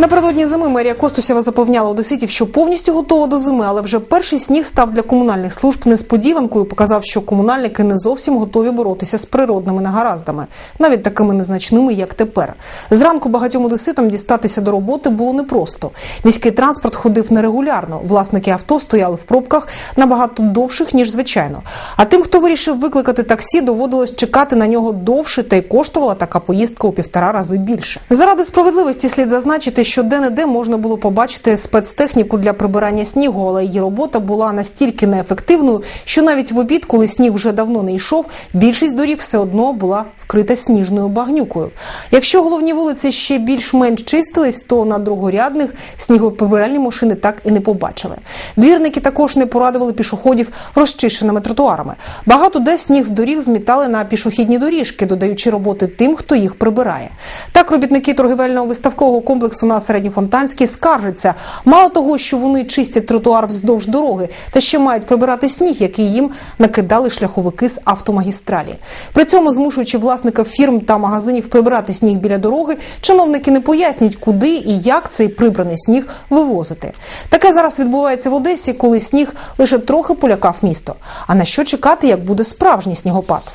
Напередодні зими мерія Костусєва запевняла одеситів, що повністю готова до зими, але вже перший сніг став для комунальних служб несподіванкою. Показав, що комунальники не зовсім готові боротися з природними негараздами, навіть такими незначними, як тепер. Зранку багатьом одеситам дістатися до роботи було непросто. Міський транспорт ходив нерегулярно. Власники авто стояли в пробках набагато довших ніж звичайно. А тим, хто вирішив викликати таксі, доводилось чекати на нього довше, та й коштувала така поїздка у півтора рази більше. Заради справедливості слід зазначити, що де-не-де можна було побачити спецтехніку для прибирання снігу, але її робота була настільки неефективною, що навіть в обід, коли сніг вже давно не йшов, більшість доріг все одно була вкрита сніжною багнюкою. Якщо головні вулиці ще більш-менш чистились, то на другорядних снігоприбиральні машини так і не побачили. Двірники також не порадували пішоходів розчищеними тротуарами. Багато де сніг з доріг змітали на пішохідні доріжки, додаючи роботи тим, хто їх прибирає. Так робітники торгівельного виставкового комплексу на середньофонтанській скаржаться. Мало того, що вони чистять тротуар вздовж дороги, та ще мають прибирати сніг, який їм накидали шляховики з автомагістралі. При цьому змушуючи власників фірм та магазинів прибирати сніг біля дороги, чиновники не пояснюють, куди і як цей прибраний сніг вивозити. Таке зараз відбувається в Одесі, коли сніг лише трохи полякав місто. А на що чекати, як буде справжній снігопад?